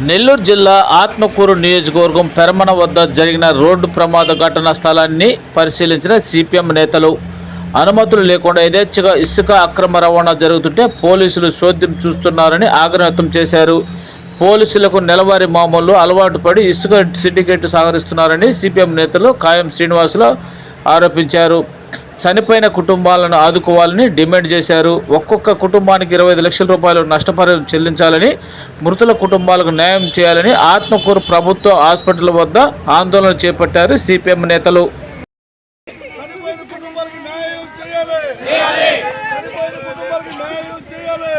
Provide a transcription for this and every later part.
నెల్లూరు జిల్లా ఆత్మకూరు నియోజకవర్గం పెరమన వద్ద జరిగిన రోడ్డు ప్రమాద ఘటనా స్థలాన్ని పరిశీలించిన సిపిఎం నేతలు. అనుమతులు లేకుండా యథేచ్ఛగా ఇసుక అక్రమ రవాణా జరుగుతుంటే పోలీసులు చోద్యం చూస్తున్నారని ఆగ్రహం వ్యక్తం చేశారు. పోలీసులకు నెలవారీ మామూలు అలవాటు పడి ఇసుక సిండికేట్ సాగరిస్తున్నారని సిపిఎం నేతలు కాయం శ్రీనివాసులు ఆరోపించారు. చనిపోయిన కుటుంబాలను ఆదుకోవాలని డిమాండ్ చేశారు. ఒక్కొక్క కుటుంబానికి ఇరవై ఐదు లక్షల రూపాయలు నష్టపరిహారం చెల్లించాలని మృతుల కుటుంబాలకు న్యాయం చేయాలని ఆత్మకూరు ప్రభుత్వ హాస్పిటల్ వద్ద ఆందోళన చేపట్టారు సిపిఎం నేతలు. చనిపోయిన కుటుంబాలకు న్యాయం చేయాలి చనిపోయిన కుటుంబాలకు న్యాయం చేయాలి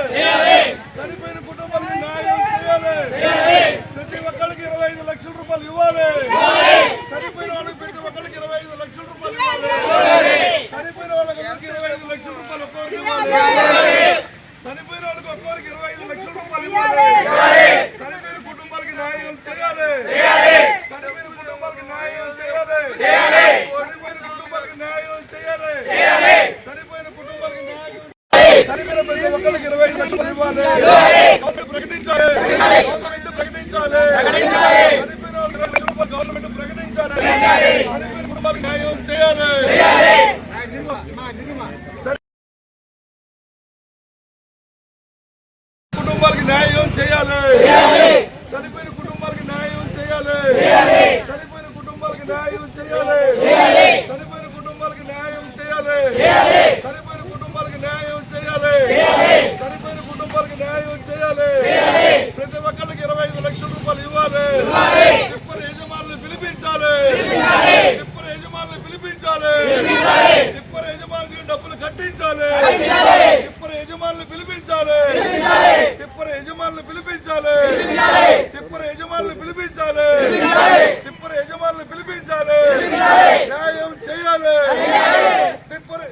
చనిపోయిన కుటుంబాలకు న్యాయం చేయాలి ప్రతి ఒక్కరికి ఇరవై ఐదు లక్షల రూపాయలు ఇవ్వాలి చనిపోయిన వాళ్ళకి ప్రతి ఒక్కరికి ఇరవై ఐదు లక్షల రూపాయలు ఇవ్వాలి చనిపోయిన వాళ్ళకి అందరికి ఇరవై ఐదు లక్షల రూపాయలు ఒక్కొక్కరికి ఇవ్వాలి చనిపోయిన వాళ్ళకి ఒక్కొక్కరికి ఇరవై ఐదు లక్షల రూపాయలు ఇవ్వాలి చనిపోయిన కుటుంబాలకి న్యాయం చేయాలి చనిపోయిన కుటుంబాలకి న్యాయం చేయాలి చనిపోయిన కుటుంబాలకి న్యాయం చేయాలి చనిపోయిన కుటుంబాలకి న్యాయం చనిపోయిన ప్రతి ఒక్కరికి ఇరవై ఐదు లక్షలు ఇవ్వాలి గవర్నమెంట్ ప్రకటించాలి గవర్నమెంట్ ప్రకటించాలి చనిపోయిన వాళ్ళకి ఇరవై లక్షల రూపాయలు గవర్నమెంట్ ప్రకటించాలి చనిపోయిన కుటుంబాలకు న్యాయం చేయాలి కుటుంబాలకి న్యాయం చేయాలి. చనిపోయిన కుటుంబాలకి న్యాయం చేయాలి. చనిపోయిన కుటుంబాలకి న్యాయం చేయాలి. చనిపోయిన కుటుంబాలకి న్యాయం చేయాలి. చనిపోయిన కుటుంబాలకి న్యాయం చేయాలి. చనిపోయిన కుటుంబాలకి న్యాయం చేయాలి. ప్రతి ఒక్కరికి ఇరవై ఐదు లక్షల రూపాయలు ఇవ్వాలి ఇప్పుడు యజమానులు పిలిపించాలి ఇప్పుడు యజమానులు పిలిపించాలి ఇప్పుడు యజమానులు డబ్బులు కట్టించాలి. ఇప్పుడు యజమానులు పిలిపించాలి. టిప్పర్ యజమానులు పిలిపించాలి. టిప్పర్ యజమానులు పిలిపించాలి. టిప్పర్ యజమానులు పిలిపించాలి. న్యాయం చేయాలి టిప్పర్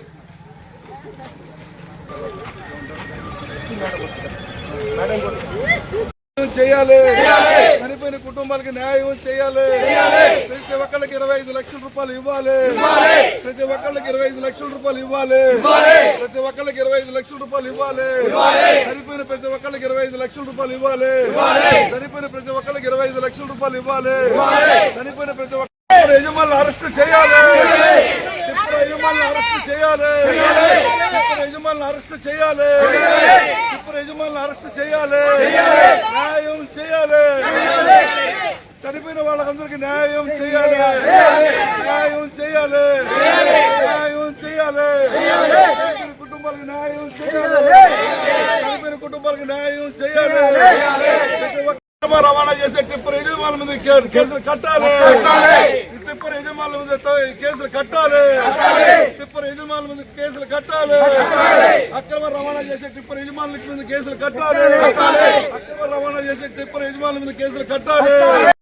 చేయాలి. చనిపోయిన కుటుంబాలకి న్యాయం చేయాలి. ప్రతి ఒక్కళ్ళకి ఇరవై ఐదు లక్షల రూపాయలు ఇవ్వాలి. ప్రతి ఒక్కళ్ళకి ఇరవై ఐదు లక్షల రూపాయలు ఇవ్వాలి. ప్రతి ఒక్కళ్ళకి ఇరవై ఐదు లక్షల రూపాయలు ఇవ్వాలి. చనిపోయిన ప్రతి ఒక్కళ్ళకి ఇరవై ఐదు లక్షల రూపాయలు ఇవ్వాలి. చనిపోయిన ప్రతి ఒక్కళ్ళకి ఇరవై ఐదు లక్షల రూపాయలు ఇవ్వాలి. చనిపోయిన ప్రతి ఒక్క యజమానులు అరెస్ట్ చేయాలి. యజమానులు అరెస్ట్ చేయాలి. యజమానులు అరెస్ట్ చేయాలి. ఇప్పుడు యజమానులు అరెస్ట్ చేయాలి. న్యాయం చేయాలి. చనిపోయిన వాళ్ళకందరికి న్యాయం చేయాలి. న్యాయం చేయాలి. న్యాయం చేయాలి. కుటుంబాలకు న్యాయం చేయాలి. చనిపోయిన కుటుంబాలకు న్యాయం చేయాలి. రవాణా చేసే టిప్పర్ యజమానుల మీద కేసులు కట్టాలి. యజమానుల మీద కేసులు కట్టాలి. టిప్పర్ యజమానుల మీద కేసులు కట్టాలి. అక్రమ రవాణా చేసే టిప్పర్ యజమానుల మీద కేసులు కట్టాలి. అక్రమ రవాణా చేసే టిప్పర్ యజమానుల మీద కేసులు కట్టాలి.